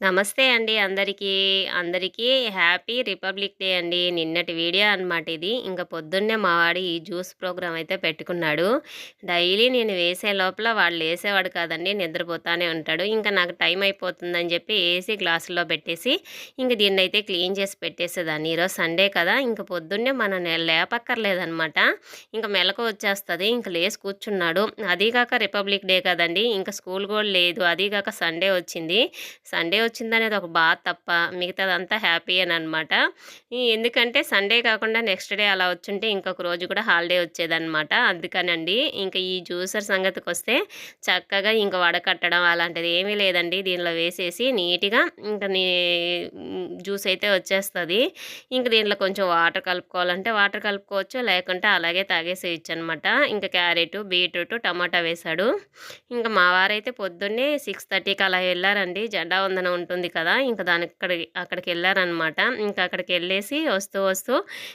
నమస్తే అండి అందరికీ. అందరికీ హ్యాపీ రిపబ్లిక్ డే అండి. నిన్నటి వీడియో అనమాట ఇది. ఇంక పొద్దున్నే మా వాడు ఈ జ్యూస్ ప్రోగ్రామ్ అయితే పెట్టుకున్నాడు. డైలీ నేను వేసే లోపల వాళ్ళు వేసేవాడు కాదండి. నిద్రపోతానే ఉంటాడు. ఇంకా నాకు టైం అయిపోతుందని చెప్పి ఏసీ గ్లాసుల్లో పెట్టేసి ఇంక దీన్నైతే క్లీన్ చేసి పెట్టేసేదాన్ని. ఈరోజు సండే కదా! ఇంక పొద్దున్నే మనం లేపక్కర్లేదనమాట. ఇంక మెలకు వచ్చేస్తుంది ఇంక లేసి కూర్చున్నాడు. అదీగాక రిపబ్లిక్ డే కదండి ఇంకా స్కూల్ కూడా లేదు. అదీగాక సండే వచ్చింది. సండే వచ్చిందనేది ఒక బాధ తప్ప మిగతాదంతా హ్యాపీ అని అనమాట ఎందుకంటే సండే కాకుండా నెక్స్ట్ డే అలా వచ్చుంటే ఇంకొక రోజు కూడా హాలిడే వచ్చేదనమాట. అందుకనండి. ఇంకా ఈ జ్యూసర్ సంగతికి వస్తే చక్కగా ఇంకా వడకట్టడం అలాంటిది ఏమీ లేదండి. దీనిలో వేసేసి నీట్‌గా ఇంకా నీ జ్యూస్ అయితే వచ్చేస్తుంది ఇంకా దీంట్లో కొంచెం వాటర్ కలుపుకోవాలంటే వాటర్ కలుపుకోవచ్చు. లేకుంటే అలాగే తాగేసేయచ్చు అనమాట ఇంకా క్యారెట్ బీట్రూట్ టమాటా వేశాడు. ఇంకా మా వారైతే పొద్దున్నే 6:30కి అలా వెళ్ళారండి జెండా వందనం ఉంటుంది కదా! ఇంక వెళ్ళారనమాట ఇంకా అక్కడికి వెళ్ళేసి వస్తూ వస్తూ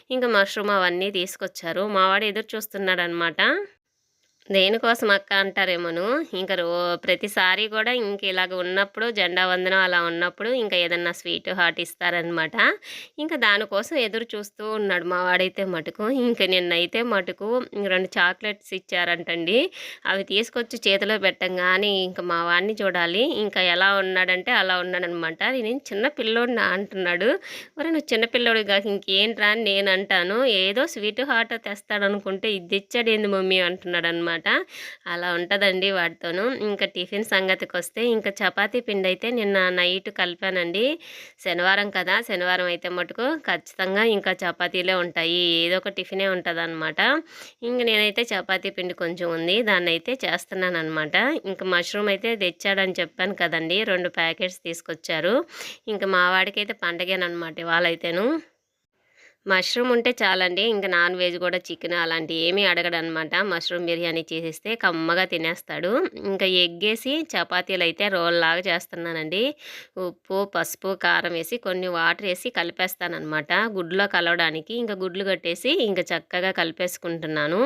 ఇంకా మష్రూమ్ అవన్నీ తీసుకొచ్చారు. మావాడు ఎదురు చూస్తున్నాడనమాట. దేనికోసం అక్క అంటారేమోను. ఇంకా రో ప్రతిసారి కూడా ఇంక ఇలాగ ఉన్నప్పుడు జెండా వందనం అలా ఉన్నప్పుడు ఇంకా ఏదన్నా స్వీట్, హాట్ ఇస్తారనమాట. ఇంకా దానికోసం ఎదురు చూస్తూ ఉన్నాడు మా వాడైతే మటుకు. ఇంక నిన్నైతే మటుకు రెండు చాక్లెట్స్ ఇచ్చారంటండి. అవి తీసుకొచ్చి చేతిలో పెట్టంగానే ఇంకా మా వాడిని చూడాలి. ఇంకా ఎలా ఉన్నాడంటే అలా ఉన్నాడనమాట. నేను చిన్న పిల్లోడినా అంటున్నాడు. మరి నువ్వు చిన్న పిల్లోడివి ఇంకేంట్రా అని నేను అంటాను ఏదో స్వీట్, హాట్ తెస్తాడనుకుంటే ఇది ఏంది మమ్మీ అనమాట అలా ఉంటుందండి వాడితోను. ఇంకా టిఫిన్ సంగతికి వస్తే ఇంకా చపాతీ పిండి అయితే నిన్న నైట్ కలిపానండి. శనివారం కదా! శనివారం అయితే మటుకు ఖచ్చితంగా ఇంకా చపాతీలే ఉంటాయి. ఏదో ఒక టిఫినే ఉంటదనమాట. ఇంక నేనైతే చపాతీ పిండి కొంచెం ఉంది. దాన్నైతే చేస్తున్నాననమాట. ఇంక మష్రూమ్ అయితే తెచ్చాడని చెప్పాను కదండీ! రెండు ప్యాకెట్స్ తీసుకొచ్చారు. ఇంక మా వాడికైతే పండగేనమాట వాళ్ళైతేను మష్రూమ్ ఉంటే చాలండి. ఇంకా నాన్ వెజ్ కూడా చికెన్ అలాంటివి ఏమీ అడగడనమాట. మష్రూమ్ బిర్యానీ చేసేస్తే కమ్మగా తినేస్తాడు. ఇంక ఎగ్గేసి రోల్ రోల్లాగా చేస్తున్నానండి. ఉప్పు, పసుపు, కారం వేసి కొన్ని వాటర్ వేసి కలిపేస్తానమాట గుడ్లో కలవడానికి. ఇంకా గుడ్లు కట్టేసి ఇంకా చక్కగా కలిపేసుకుంటున్నాను.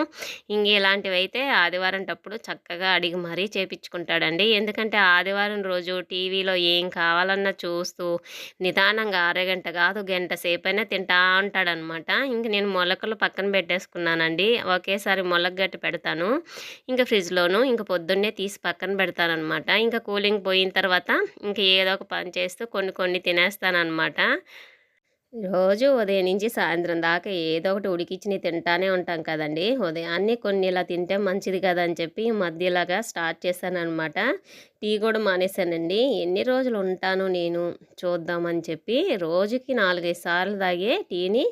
ఇంక ఇలాంటివైతే ఆదివారంటప్పుడు చక్కగా అడిగి మరీ చేపించుకుంటాడండి ఎందుకంటే ఆదివారం రోజు టీవీలో ఏం కావాలన్నా చూస్తూ నిదానంగా అరగంట కాదు గంట సేపైనా తింటా అనమాట ఇంక నేను మొలకలు పక్కన పెట్టేసుకున్నానండి. ఒకేసారి మొలకగట్టి పెడతాను. ఇంకా ఫ్రిడ్జ్‌లోను ఇంక పొద్దున్నే తీసి పక్కన పెడతానమాట ఇంకా కూలింగ్ పోయిన తర్వాత ఇంకా ఏదో ఒక పని చేస్తూ కొన్ని కొన్ని తినేస్తానమాట రోజు ఉదయం నుంచి సాయంత్రం దాకా ఏదో ఒకటి ఉడికిచ్చినయి తింటానే ఉంటాం కదండీ! ఉదయాన్నే కొన్ని ఇలా తింటే మంచిది కదా! అని చెప్పి మధ్యలాగా స్టార్ట్ చేశాను అనమాట టీ కూడా మానేశానండి. ఎన్ని రోజులు ఉంటాను నేను చూద్దామని చెప్పి రోజుకి 4, 5 సార్లు తాగే టీని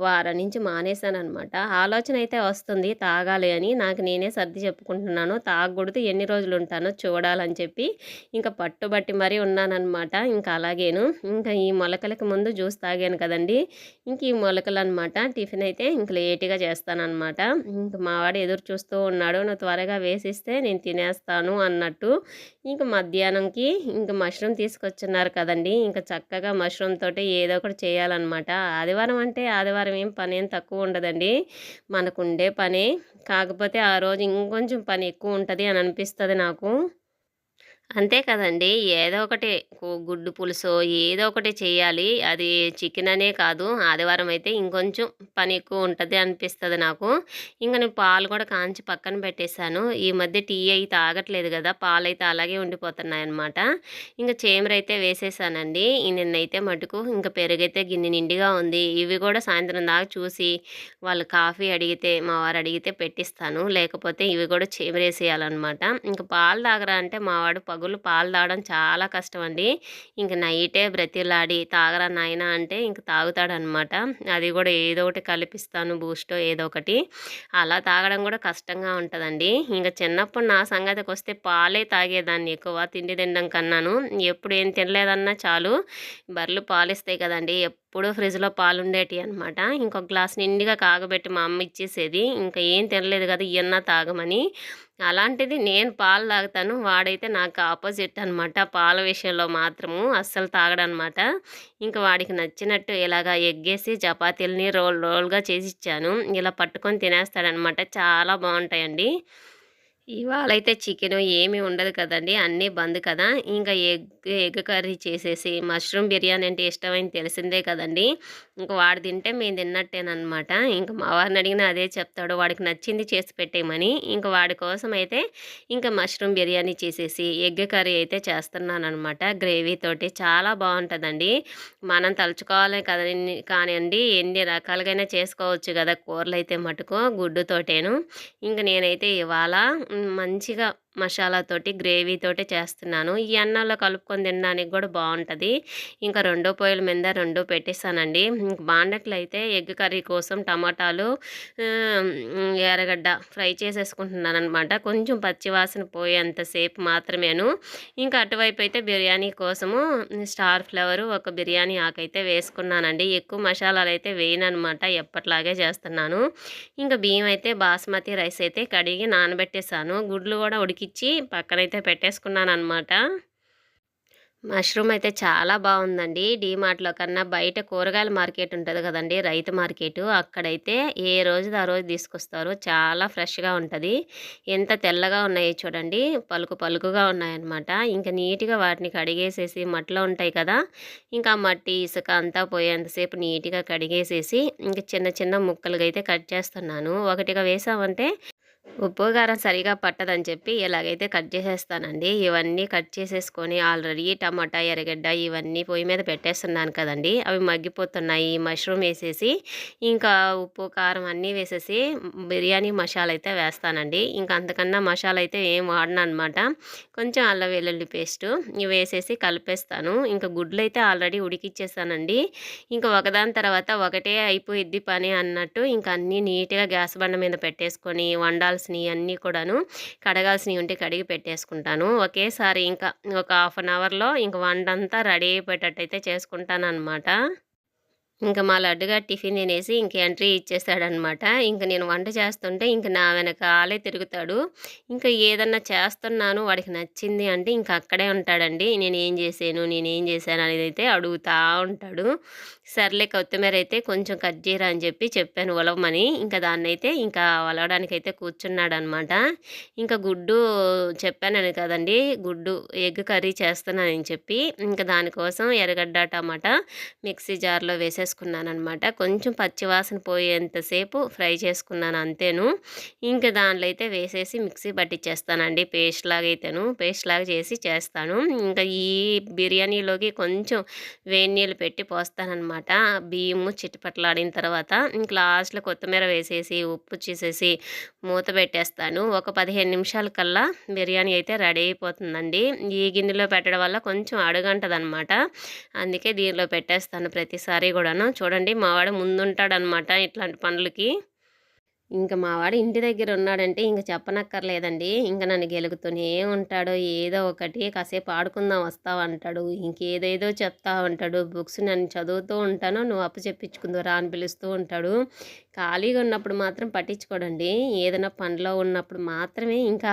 వారం నుంచి మానేశానమాట ఆలోచన అయితే వస్తుంది తాగాలి అని. నాకు నేనే సర్ది చెప్పుకుంటున్నాను. తాగకూడదు ఎన్ని రోజులు ఉంటానో చూడాలని చెప్పి ఇంకా పట్టుబట్టి మరీ ఉన్నానమాట ఇంకా అలాగేను. ఇంకా ఈ మొలకలకి ముందు జ్యూస్ తాగాను కదండీ! ఇంక ఈ మొలకలనమాట. టిఫిన్ అయితే ఇంక లేట్‌గా చేస్తానమాట ఇంక మావాడు ఎదురు చూస్తూ ఉన్నాడు. నువ్వు త్వరగా వేసిస్తే నేను తినేస్తాను అన్నట్టు. ఇంకా మధ్యాహ్నంకి ఇంకా మష్రూమ్ తీసుకొచ్చున్నారు కదండీ! ఇంకా చక్కగా మష్రూమ్ తోటి ఏదో ఒకటి చేయాలన్నమాట ఆదివారం అంటే ఆదివారం ఏం పనేం తక్కువ ఉండదండి. మనకుండే పనే. కాకపోతే ఆ రోజు ఇంకొంచెం పని ఎక్కువ ఉంటుంది అని అనిపిస్తుంది నాకు. అంతే కదండి ఏదో ఒకటి గుడ్డు పులుసు ఏదో ఒకటి చేయాలి. అది చికెన్ అనే కాదు. ఆదివారం అయితే ఇంకొంచెం పని ఎక్కువ ఉంటుంది అనిపిస్తుంది నాకు. ఇంకా నేను పాలు కూడా కాంచి పక్కన పెట్టేశాను. ఈ మధ్య టీ అయి తాగట్లేదు కదా! పాలైతే అలాగే ఉండిపోతున్నాయన్నమాట ఇంకా చేమర అయితే వేసేసానండి. నిన్నైతే మటుకు ఇంకా పెరుగైతే గిన్నె నిండిగా ఉంది. ఇవి కూడా సాయంత్రం దాకా చూసి వాళ్ళు కాఫీ అడిగితే మా వారు అడిగితే పెట్టిస్తాను. లేకపోతే ఇవి కూడా చేమరేసేయాలన్నమాట ఇంకా పాలు తాగరా అంటే మా వాడు పగులు పాలు తాగడం చాలా కష్టం అండి ఇంక నైటే బ్రతిలాడి తాగరా నాయన అంటే ఇంక తాగుతాడనమాట. అది కూడా ఏదో ఒకటి కలిపిస్తాను బూస్టో ఏదో ఒకటి. అలా తాగడం కూడా కష్టంగా ఉంటుందండి ఇంకా చిన్నప్పుడు నా సంగతికి వస్తే పాలే తాగేదాన్ని ఎక్కువ తిండి తినడం కన్నాను. ఎప్పుడు ఏం తినలేదన్నా చాలు బర్రెలు పాలిస్తాయి కదండి ఎప్పుడూ ఫ్రిడ్జ్‌లో పాలుండేటియి అనమాట. ఇంకొక గ్లాస్ నిండిగా కాగబెట్టి మా అమ్మ ఇచ్చేసేది. ఇంకా ఏం తినలేదు కదా! ఇవన్నా తాగమని. అలాంటిది నేను పాలు తాగుతాను. వాడైతే నాకు ఆపోజిట్ అనమాట. పాల విషయంలో మాత్రము అస్సలు తాగడనమాట. ఇంకా వాడికి నచ్చినట్టు ఇలాగా ఎగ్గేసి చపాతీలని రోల్ రోల్‌గా చేసి ఇచ్చాను ఇలా పట్టుకొని తినేస్తాడనమాట. చాలా బాగుంటాయండి ఇవాళ అయితే చికెను ఏమీ ఉండదు కదండి అన్నీ బంద్ కదా! ఇంకా ఎగ్ ఎగ్ కర్రీ చేసేసి మష్రూమ్ బిర్యానీ అంటే ఇష్టమైంది తెలిసిందే కదండీ! ఇంక వాడు తింటే మేము తిన్నట్టేనమాట ఇంకా మా వారిని అడిగినా అదే చెప్తాడు. వాడికి నచ్చింది చేసి పెట్టేయమని. ఇంకా వాడి కోసం అయితే ఇంకా మష్రూమ్ బిర్యానీ చేసేసి ఎగ్ కర్రీ అయితే చేస్తున్నానమాట గ్రేవీతోటి చాలా బాగుంటుందండి మనం తలుచుకోవాలి కదండి కానివ్వండి ఎన్ని రకాలుగైనా చేసుకోవచ్చు కదా కూరలు అయితే మటుకు గుడ్డుతోటేను. ఇంక నేనైతే ఇవాళ మంచిగా మసాలాతోటి, గ్రేవీతోటి చేస్తున్నాను. ఈ అన్నంలో కలుపుకొని తినడానికి కూడా బాగుంటుంది ఇంకా రెండో పొయ్యిల మీద రెండు పెట్టేసానండి. ఇంక ఎగ్ కర్రీ కోసం టమాటాలు ఎర్రగడ్డ ఫ్రై చేసేసుకుంటున్నానమాట కొంచెం పచ్చివాసన పోయేంతసేపు మాత్రమేను. ఇంకా అటువైపు అయితే బిర్యానీ కోసము స్టార్ ఫ్లవర్ ఒక బిర్యానీ ఆకైతే వేసుకున్నానండి. ఎక్కువ మసాలాలు అయితే వేయననమాట. ఎప్పట్లాగే చేస్తున్నాను. ఇంకా బియ్యం అయితే బాస్మతి రైస్ అయితే కడిగి నానబెట్టేసాను. గుడ్లు కూడా ఉడికి ఉడికిచ్చి పక్కనైతే పెట్టేసుకున్నాను అనమాట మష్రూమ్ అయితే చాలా బాగుందండి డీమార్ట్‌లో కన్నా బయట కూరగాయల మార్కెట్ ఉంటుంది కదండి రైతు మార్కెటు. అక్కడైతే ఏ రోజుది ఆ రోజు తీసుకొస్తారు. చాలా ఫ్రెష్‌గా ఉంటుంది ఎంత తెల్లగా ఉన్నాయో చూడండి. పలుకు పలుకుగా ఉన్నాయన్నమాట. ఇంకా నీట్‌గా వాటిని కడిగేసేసి మట్టిలో ఉంటాయి కదా! ఇంకా మట్టి, ఇసుక అంతా పోయేంతసేపు నీట్‌గా కడిగేసేసి ఇంకా చిన్న చిన్న ముక్కలుగా అయితే కట్ చేస్తున్నాను. ఒకటిగా వేసామంటే ఉప్పు, కారం సరిగా పట్టదని చెప్పి ఇలాగైతే కట్ చేసేస్తానండి. ఇవన్నీ కట్ చేసేసుకొని ఆల్రెడీ టమాటా, ఎర్రగడ్డ ఇవన్నీ పొయ్యి మీద పెట్టేస్తున్నాను కదండీ! అవి మగ్గిపోతున్నాయి. మష్రూమ్ వేసేసి ఇంకా ఉప్పు, కారం అన్నీ వేసేసి బిర్యానీ మసాలా అయితే వేస్తానండి. ఇంకా అంతకన్నా మసాలా అయితే ఏం వాడననమాట. కొంచెం అల్లం వెల్లుల్లి పేస్టు ఇవి వేసేసి కలిపేస్తాను. ఇంకా గుడ్లు అయితే ఆల్రెడీ ఉడికిచ్చేసానండి. ఇంకా ఒకదాని తర్వాత ఒకటే అయిపోయిద్ది పని అన్నట్టు ఇంకా అన్నీ నీట్‌గా గ్యాస్ బండ మీద పెట్టేసుకొని కడగాల్సినవి అన్నీ కూడాను కడగాల్సినవి ఉంటే కడిగి పెట్టేసుకుంటాను. ఒకేసారి ఇంకా ఒక హాఫ్ అన్ అవర్‌లో ఇంక వంట అంతా రెడీ అయిపోయేటట్టయితే చేసుకుంటాననమాట. ఇంకా మా లడ్డుగా టిఫిన్ తినేసి ఇంక ఎంట్రీ ఇచ్చేసాడనమాట. ఇంక నేను వంట చేస్తుంటే ఇంక నా వెనకాలే తిరుగుతాడు. ఇంకా ఏదన్నా చేస్తున్నాను వాడికి నచ్చింది అంటే ఇంక అక్కడే ఉంటాడండి. నేనేం చేశాను, నేనేం చేశాను అనేది అయితే అడుగుతా ఉంటాడు. సర్లే కొత్తిమీర అయితే కొంచెం కట్ చేయరా అని చెప్పి చెప్పాను ఒలవమని. దాన్ని దాన్నైతే ఇంకా ఒలవడానికైతే కూర్చున్నాడనమాట. ఇంకా గుడ్డు చెప్పానని కదండీ! గుడ్డు ఎగ్ కర్రీ చేస్తున్నానని చెప్పి ఇంకా దానికోసం ఎర్రగడ్డ, టమాటా మిక్సీ జార్‌లో చేసుకున్నానమాట కొంచెం పచ్చివాసన పోయేంతసేపు ఫ్రై చేసుకున్నాను అంతేను. ఇంకా దాంట్లో అయితే వేసేసి మిక్సీ పట్టిచ్చేస్తానండి పేస్ట్ లాగా అయితేను. పేస్ట్ లాగా చేసి చేస్తాను. ఇంకా ఈ బిర్యానీలోకి కొంచెం వేడి నీళ్ళు పెట్టి పోస్తానమాట బియ్యము చిట్టుపట్లాడిన తర్వాత ఇంక లాస్ట్‌లో కొత్తిమీర వేసేసి, ఉప్పు చేసేసి మూత పెట్టేస్తాను. ఒక 15 నిమిషాల కల్లా బిర్యానీ అయితే రెడీ అయిపోతుందండి. ఈ గిన్నెలో పెట్టడం వల్ల కొంచెం అడుగంటదనమాట. అందుకే దీనిలో పెట్టేస్తాను ప్రతిసారి గూడాను. చూడండి మావాడు ముందుంటాడనమాట ఇట్లాంటి పనులకి. ఇంక మావాడు ఇంటి దగ్గర ఉన్నాడంటే ఇంక చెప్పనక్కర్లేదండి. ఇంకా నన్ను గెలుగుతూనే ఉంటాడు. ఏదో ఒకటి కాసేపు ఆడుకుందాం వస్తావు అంటాడు. ఇంకేదేదో చెప్తా ఉంటాడు. బుక్స్ నన్ను చదువుతూ ఉంటాను. నువ్వు అప్పచెప్పించుకుందువు రా అని పిలుస్తూ ఉంటాడు. ఖాళీగా ఉన్నప్పుడు మాత్రం పట్టించుకోడండి. ఏదైనా పనిలో ఉన్నప్పుడు మాత్రమే ఇంకా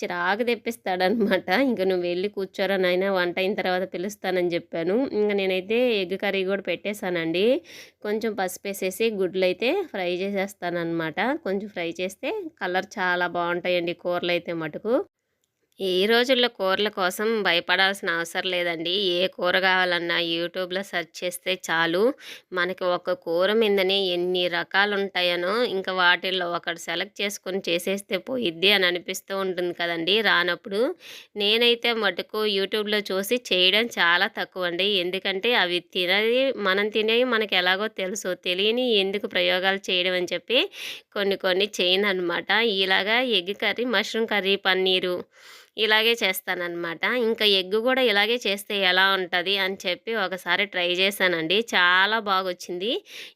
చిరాకు తెప్పిస్తాడనమాట. ఇంక నువ్వు వెళ్ళి కూర్చోరా నాయనా వంట అయిన తర్వాత పిలుస్తానని చెప్పాను. ఇంక నేనైతే ఎగ్ కర్రీ కూడా పెట్టేసానండి. కొంచెం పసుపేసేసి గుడ్లయితే ఫ్రై చేసేస్తానమాట కొంచెం ఫ్రై చేస్తే కలర్ చాలా బాగుంటాయండి కూరలు అయితే మటుకు. ఈ రోజుల్లో కూరల కోసం భయపడాల్సిన అవసరం లేదండి. ఏ కూర కావాలన్నా యూట్యూబ్‌లో సెర్చ్ చేస్తే చాలు. మనకి ఒక కూర మీదనే ఎన్ని రకాలు ఉంటాయనో ఇంకా వాటిల్లో ఒకటి సెలెక్ట్ చేసుకొని చేసేస్తే పోయిద్ది అని అనిపిస్తూ ఉంటుంది కదండీ రానప్పుడు. నేనైతే మటుకు యూట్యూబ్‌లో చూసి చేయడం చాలా తక్కువ అండి ఎందుకంటే అవి తినది మనం తినేవి మనకి ఎలాగో తెలుసు. తెలియని ఎందుకు ప్రయోగాలు చేయడం అని చెప్పి కొన్ని కొన్ని చేయననమాట. ఇలాగా egg curry, mushroom curry, paneer ఇలాగే చేస్తానన్నమాట ఇంకా ఎగ్ కూడా ఇలాగే చేస్తే ఎలా ఉంటుంది అని చెప్పి ఒకసారి ట్రై చేశానండి. చాలా బాగా వచ్చింది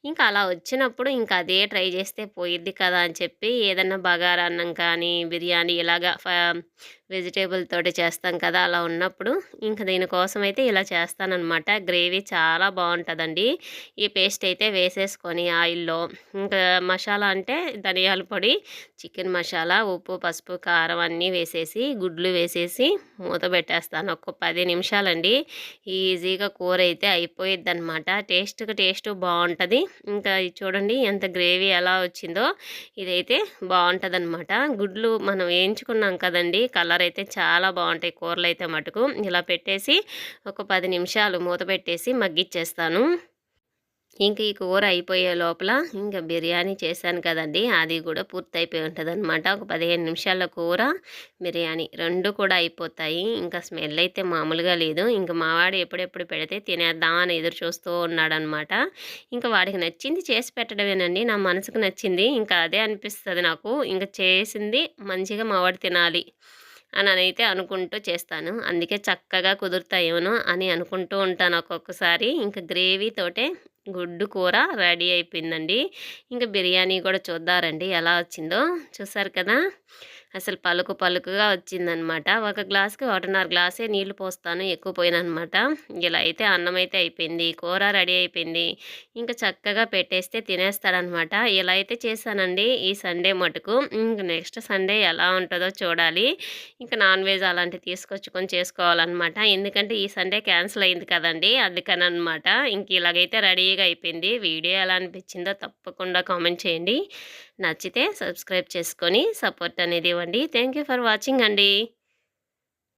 ఇంకా అలా వచ్చినప్పుడు ఇంకా అదే ట్రై చేస్తే పోయిద్ది కదా అని చెప్పి ఏదన్నా బగారా అన్నం కానీ, బిర్యానీ ఇలాగా ఫ వెజిటేబుల్ తోటి చేస్తాం కదా! అలా ఉన్నప్పుడు ఇంక అయితే ఇలా చేస్తానన్నమాట గ్రేవీ చాలా బాగుంటుందండి ఈ పేస్ట్ అయితే వేసేసుకొని ఆయిల్‌లో ఇంకా మసాలా అంటే ధనియాల పొడి, చికెన్ మసాలా, ఉప్పు, పసుపు, కారం అన్నీ వేసేసి గుడ్లు గుడ్లు వేసేసి మూత పెట్టేస్తాను. ఒక పది నిమిషాలండి. ఈజీగా కూర అయితే అయిపోయిద్ది అనమాట టేస్ట్కి టేస్ట్ బాగుంటుంది ఇంకా ఇది చూడండి ఎంత గ్రేవీ ఎలా వచ్చిందో. ఇదైతే బాగుంటుంది అనమాట గుడ్లు మనం వేయించుకున్నాం కదండి. కలర్ అయితే చాలా బాగుంటాయి కూరలు అయితే మటుకు. ఇలా పెట్టేసి ఒక పది నిమిషాలు మూత పెట్టేసి మగ్గిచ్చేస్తాను. ఇంక ఈ కూర అయిపోయే లోపల ఇంకా బిర్యానీ చేశాను కదండి. అది కూడా పూర్తి అయిపోయి ఉంటుంది అనమాట ఒక పదిహేను నిమిషాల కూర బిర్యానీ రెండు కూడా అయిపోతాయి. ఇంకా స్మెల్ అయితే మామూలుగా లేదు. ఇంకా మావాడు ఎప్పుడెప్పుడు పెడితే తినేద్దాం అని ఎదురు చూస్తూ ఉన్నాడనమాట ఇంకా వాడికి నచ్చింది చేసి పెట్టడమేనండి. నా మనసుకు నచ్చింది. ఇంకా అదే అనిపిస్తుంది నాకు. ఇంకా చేసింది మంచిగా మావాడు తినాలి అని అయితే అనుకుంటూ చేస్తాను. అందుకే చక్కగా కుదురుతాయేమో అని అనుకుంటూ ఉంటాను ఒక్కొక్కసారి. ఇంకా గ్రేవీతోటే గుడ్డు కూర రెడీ అయిపోయిందండి. ఇంకా బిర్యానీ కూడా చూద్దారండి ఎలా వచ్చిందో. చూసారు కదా? అసలు పలుకు పలుకుగా వచ్చిందనమాట. ఒక గ్లాస్కి ఒకటిన్నర గ్లాసే నీళ్ళు పోస్తాను ఎక్కువ పోయినమాట ఇలా అయితే అన్నం అయితే అయిపోయింది కూర రెడీ అయిపోయింది. ఇంకా చక్కగా పెట్టేస్తే తినేస్తాడనమాట. ఇలా అయితే చేశానండి ఈ సండే మటుకు. ఇంక నెక్స్ట్ సండే ఎలా ఉంటుందో చూడాలి. ఇంకా నాన్ వెజ్ అలాంటివి తీసుకొచ్చుకొని చేసుకోవాలన్నమాట ఎందుకంటే ఈ సండే క్యాన్సిల్ అయింది కదండి అందుకని అనమాట ఇంక ఇలాగైతే రెడీగా అయిపోయింది. వీడియో ఎలా అనిపించిందో తప్పకుండా కామెంట్ చేయండి. నచ్చితే సబ్స్క్రైబ్ చేసుకొని సపోర్ట్ అనేది ఇవ్వండి. థ్యాంక్ యూ ఫర్ వాచింగ్ అండి.